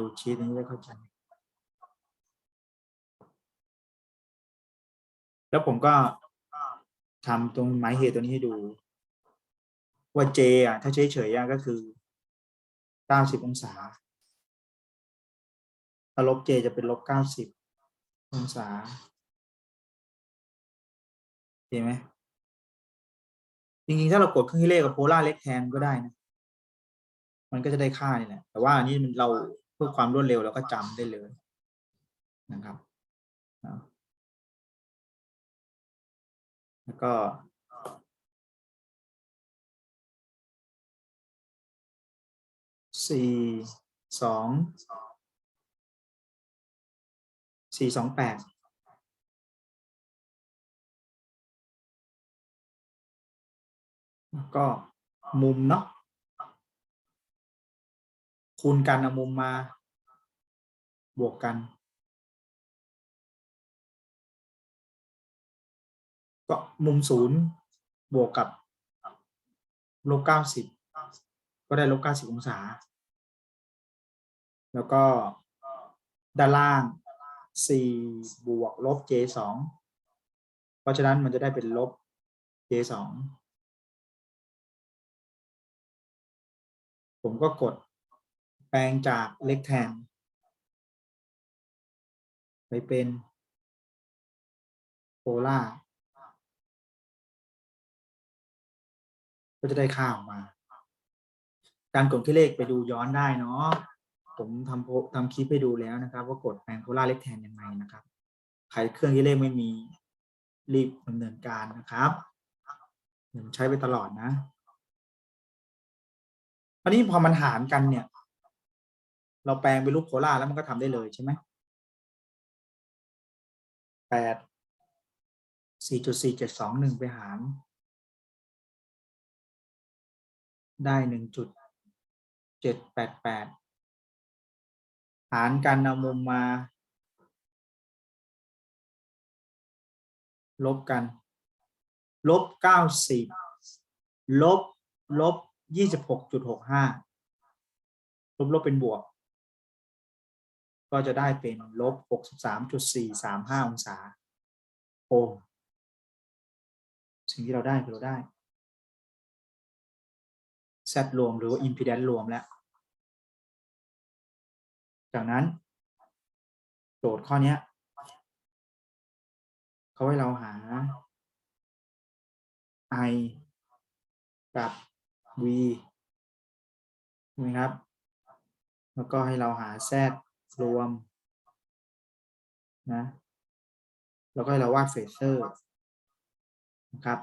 ดูชีตนี้ได้เข้าใจ แล้วผมก็ทำตรงหมายเหตุตัวนี้ให้ดู ว่า J อะถ้าเฉยๆอะก็คือ90องศาถ้าลบ J จจะเป็นลบ90องศาเห็นไหมจริงๆ ถ้าเรากดเครื่องคิดเลขกับโพล่าเล็กแทนก็ได้นะ มันก็จะได้ค่านี่แหละ แต่ว่าอันนี้มันเรา พื่อความรวดเร็วเราก็จำได้เลยนะครับแล้วก็ สี่สอง สี่สองแปดแล้วก็มุมเนาะ คูณกันเอามุมมา บวกกัน ก็มุมศูนย์บวกกับลบเก้าสิบก็ได้ลบเก้าสิบองศา แล้วก็ด้านล่างสี่บวกลบ j สองเพราะฉะนั้นมันจะได้เป็นลบ j สองผมก็กด แปลงจากเล็กแทนไปเป็นโพล่าก็จะได้ค่าออกมา การกดที่เลขไปดูย้อนได้เนาะ ผมทำโพทำคลิปไปดูแล้วนะครับ ว่ากดแปลงโพล่าเล็กแทนยังไงนะครับ ใครเครื่องที่เลขไม่มีรีบดำเนินการนะครับเดี๋ยใช้ไปตลอดนะอันนี้พอมันหารกันเนี่ย เราแปลงเป็นรูปโพล่าแล้วมันก็ทำได้เลยใช่ไหมแปดสี่จุดสี่เจ็ดสองหนึ่งไปหาร ได้หนึ่งจุดเจ็ดแปดแปดหารกันเอามุมมา ลบกัน ลบเก้าสิบลบ ลบยี่สิบหกจุดหกห้าลบ ลบเป็นบวก ก็จะได้เป็นลบหกสิบสามจุดสี่สามห้าองศาโอห์มสิ่งที่เราได้คือเราได้ Z รวมหรือว่า impedance รวมแล้ว จากนั้น โจทย์ข้อนี้เขาให้เราหา I กับ V ใช่ไหมครับ แล้วก็ให้เราหา Z รวมนะแล้วก็เราวาดเฟเซอร์นะครับ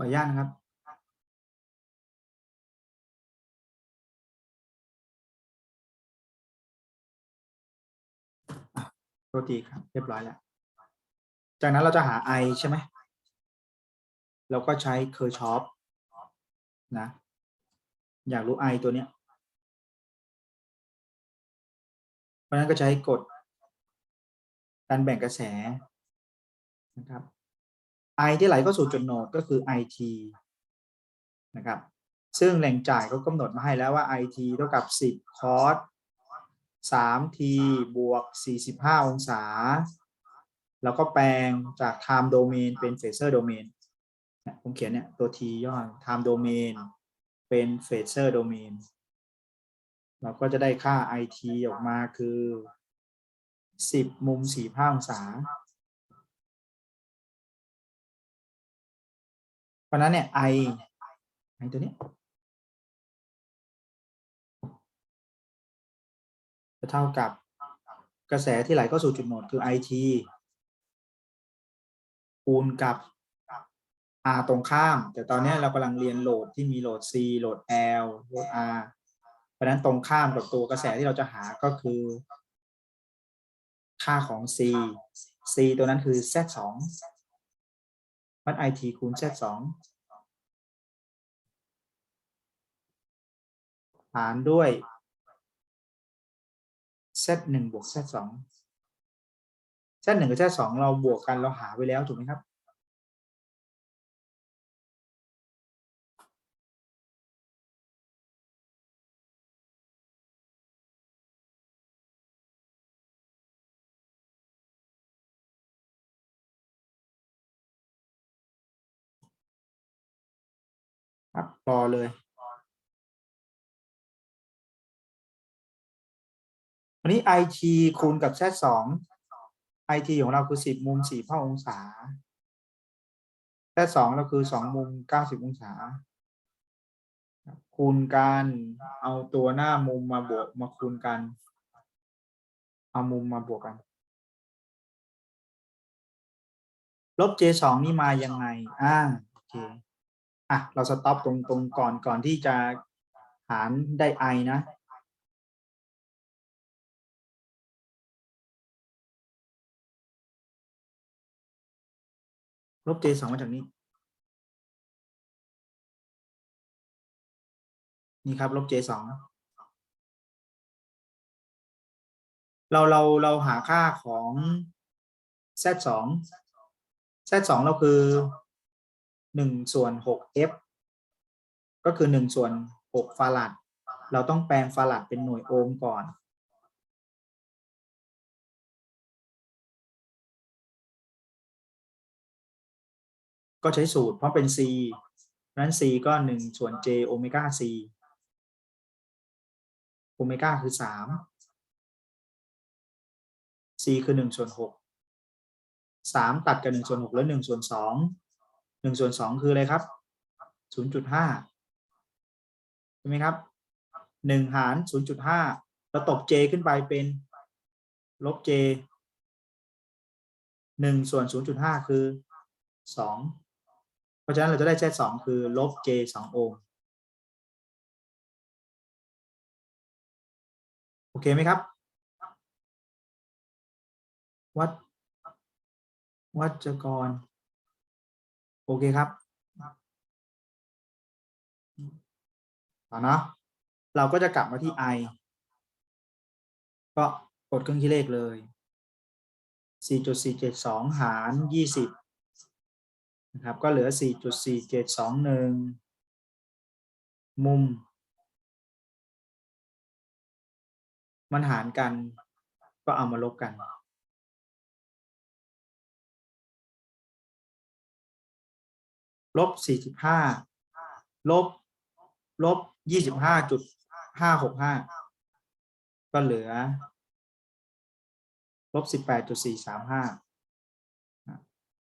ขออนุญาตนะครับ โทษทีครับเรียบร้อยแล้ว จากนั้นเราจะหา i ใช่ไหมเราก็ใช้เคอร์ชอปนะ อยากรู้ i ตัวเนี้ย เพราะนั้นก็ใช้กฎการแบ่งกระแสนะครับ i ที่ไหลเข้าสู่จุดโนดก็คือ it นะครับ ซึ่งแหล่งจ่ายเขากำหนดมาให้แล้วว่า it เท่ากับ 10 cos 3t บวก 45 องศา แล้วก็แปลงจาก time domain เป็น phasor domain เนี่ยผมเขียนเนี่ย ตัว t ย่อ time domain เป็น phasor domain เราก็จะได้ค่า it ออกมาคือ 10 มุม 45 องศา เพราะนั้นเนี่ย i i ตัวนี้ จะเท่ากับกระแสที่ไหลเข้าสู่จุดโหนดคือ IT คูณกับ R ตรงข้าม แต่ตอนนี้เรากำลังเรียนโหลดที่มีโหลด C โหลด L โหลด R เพราะนั้นตรงข้ามกับตัวกระแสที่เราจะหาก็คือ ค่าของ C C ตัวนั้นคือ Z 2มัน IT คูณ Z 2หารด้วย z หนึ่งบวก z สอง z หนึ่งกับ z สองเราบวกกันเราหาไว้แล้วถูกไหมครับ ครับรอเลย อันนี้ IT คูณกับ z สอง IT ของเราคือสิบมุมสี่เท่าองศา z สองเราคือสองมุมเก้าสิบองศา คูณกันเอาตัวหน้ามุมมาบวกมาคูณกัน เอามุมมาบวกกัน ลบ j สองนี่มายังไง อ่าโอเคอะ เราสต็อปตรงตรงก่อนก่อนที่จะหารได้ i นะ ลบ j สองมาจากนี้ นี่ครับ ลบ j สองเราเราเราหาค่าของ z สอง z สองเราคือหนึ่งส่วนหก f ก็คือหนึ่งส่วนหกฟาราดเราต้องแปลงฟาราดเป็นหน่วยโอห์มก่อน ก็ใช้สูตรเพราะเป็น c นั้น c ก็หนึ่งส่วน j โอเมก้า c โอเมก้าคือสาม c คือหนึ่งส่วนหกสามตัดกับหนึ่งส่วนหกแล้วหนึ่งส่วนสองหนึ่งส่วนสองคืออะไรครับศูนย์จุดห้าใช่ไหมครับหนึ่งหารศูนย์จุดห้าเราตบ j ขึ้นไปเป็นลบ j หนึ่งส่วนศูนย์จุดห้าคือสอง ราะฉะนั้นเราจะได้ z สองคือลบ j สองโอห์มโอเคไหมครับ วัดวัจกร โอเคครับต่อเนาะเราก็จะกลับมาที่ i ก็กดเครื่องคิดเลขเลย 4.472 หาร 20 นะครับ ก็เหลือ 4.4721 มุม มันหารกันก็เอามาลบกัน ลบสี่สิบห้าลบ ลบยี่สิบห้าจุดห้าหกห้าก็เหลือ ลบสิบแปดจุดสี่สามห้า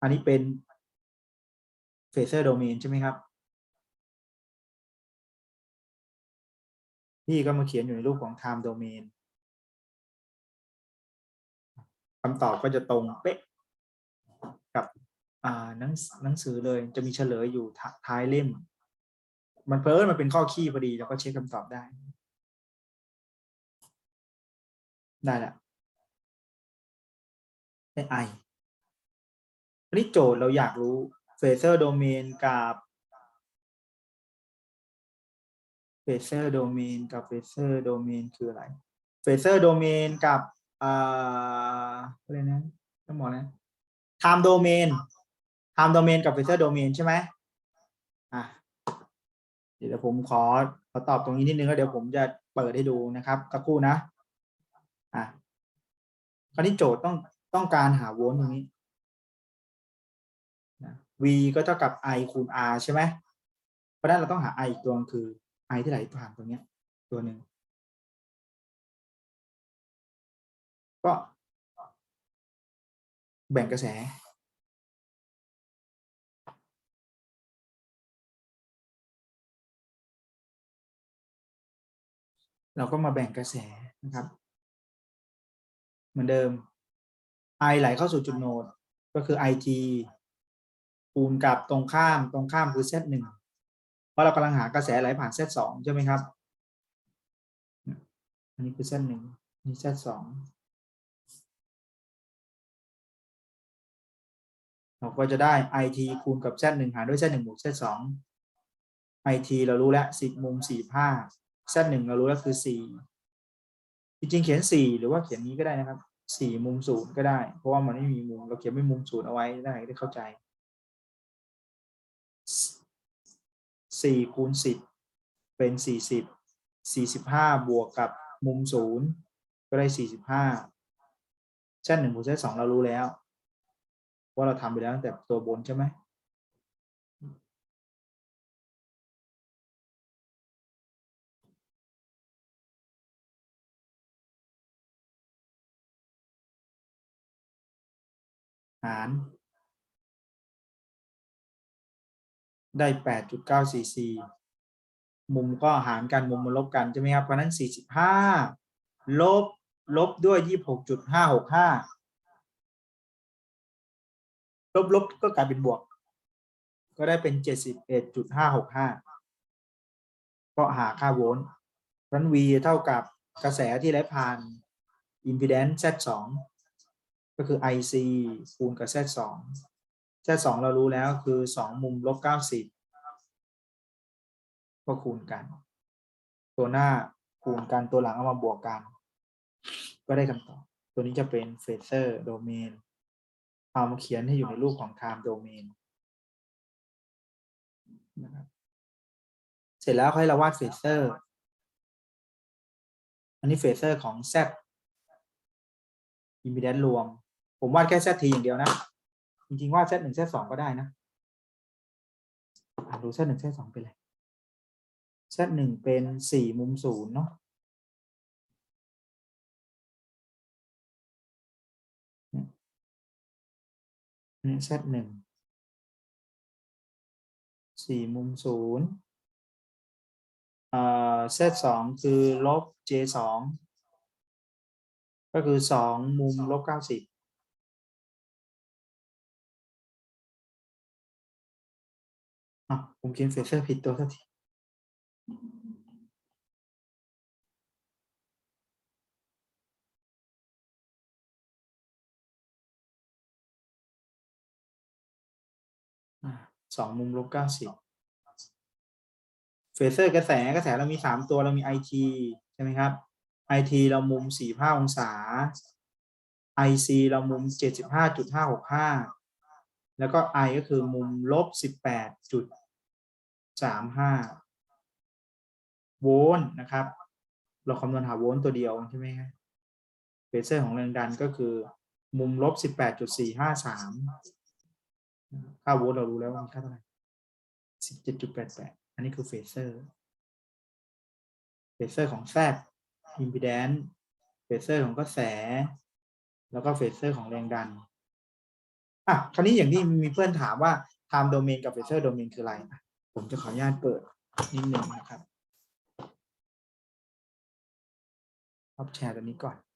อันนี้เป็น เฟเซอร์โดเมนใช่ไหมครับพี่ก็มาเขียนอยู่ในรูปของ time domain คำตอบก็จะตรงเป๊ะกับอ่าหนังหนังสือเลยจะมีเฉลยอยู่ท้ายเล่ม มันเพิ่มมันเป็นข้อคี่พอดีเราก็เช็คคำตอบได้ ได้ละได้ไออันนี้โจทย์เราอยากรู้ เฟเซอร์โดเมนกับเฟเซอร์โดเมนกับเฟเซอร์โดเมนคืออะไรเฟเซอร์โดเมนกับอ่าอะไรนะต้องบอกนะ time domain time domain กับ vector domain ใช่ไหมอะเดี๋ยวผมขอขอตอบตรงนี้นิดนึงแล้วเดี๋ยวผมจะเปิดให้ดูนะครับสักครู่นะอะคราวนี้โจทย์ต้องต้องการหาโวลต์ตรงนี้ v ก็เท่ากับ i คูณ r ใช่ไหมเพราะฉะนั้นเราต้องหา i อีกตัวคือ i ที่ไหลผ่านตรงเนี้ยตัวหนึ่งก็ แบ่งกระแส เราก็มาแบ่งกระแสนะครับ เหมือนเดิม I ไหลเข้าสู่จุดโนดก็คือ IG คูณกับตรงข้ามตรงข้ามคือ Z หนึ่งเพราะเรากำลังหากระแสไหลผ่าน Z สองใช่ไหมครับ อันนี้คือ Z หนึ่งนี่ Z สองเราก็จะได้ IT คูณกับ Z หนึ่งหารด้วย Z หนึ่งบวก Z สอง IT เรารู้แล้วสิบมุมสี่ห้า Z หนึ่งเรารู้แล้วคือสี่จริงๆเขียนสี่หรือว่าเขียนนี้ก็ได้นะครับสี่มุมศูนย์ก็ได้ เพราะว่ามันไม่มีมุม เราเขียนไม่มุมศูนย์เอาไว้ได้ได้เข้าใจ สี่คูณสิบเป็นสี่สิบสี่สิบห้าบวกกับมุมศูนย์ก็ได้สี่สิบห้า Z หนึ่งบวก Z สองเรารู้แล้ว ว่าเราทำไปแล้วตั้งแต่ตัวบนใช่ไหมหาร ได้แปดจุดเก้าสี่สี่มุมก็หารกันมุมมาลบกันใช่ไหมครับเพราะนั้นสี่สิบห้าลบลบด้วยยี่หกจุดห้าหกห้าลบลบก็กลายเป็นบวก ก็ได้เป็นเจ็ดสิบเอ็ดจุดห้าหกห้าเพราะหาค่าโวลต์เพราะนั้น V เท่ากับกระแสที่ไหลผ่าน impedance Z2 ก็คือ IC คูณกับ Z2 แค่สองเรารู้แล้วคือสองมุมลบเก้าสิบก็คูณกัน ตัวหน้าคูณกันตัวหลังเอามาบวกกัน ก็ได้คำตอบ ตัวนี้จะเป็นเฟเซอร์โดเมนเอามาเขียนให้อยู่ในรูปของไทม์โดเมนนะครับเสร็จแล้วค่อยเราวาดเฟเซอร์ อันนี้เฟเซอร์ของแซดอิมพีแดนรวม ผมวาดแค่แซทีอย่างเดียวนะ จริงๆว่าด Z หนึ่ง Z สองก็ได้นะอะดู Z หนึ่ง Z สองเป็นไร Z หนึ่งเป็นสี่มุมศูนย์เนาะนี่ Z หนึ่งสี่มุมศูนย์เอ่อ Z สองคือลบ J สองก็คือสองมุมลบเก้าสิบ อะผมเขียนเฟเซอร์ผิดตัวสักทีสองมุมลบเก้าสิบเฟเซอร์กระแสกระแสเรามีสามตัวเรามีไอทีใช่ไหมครับ IT เรามุมสี่ห้าองศา IC เรามุมเจ็ดสิบห้าจุดห้าหกห้า แล้วก็ I ก็คือมุมลบสิบแปดจุดสามห้าโวลต์นะครับ เราคำนวณหาโวลต์ตัวเดียวใช่ไหมครับเฟเซอร์ของแรงดันก็คือ มุมลบสิบแปดจุดสี่ห้าสามค่าโวลต์เรารู้แล้วว่ามีค่าเท่าไหร่สิบเจ็ดจุดแปดแปดอันนี้คือเฟเซอร์เฟเซอร์ของ Z อิมพีแดนเฟเซอร์ของกระแส แล้วก็เฟเซอร์ของแรงดัน อะคราวนี้อย่างที่มีเพื่อนถามว่า time domain กับ phasor domain คืออะไร ผมจะขออนุญาตเปิดนิดหนึ่งนะครับรับแชร์ตัวนี้ก่อน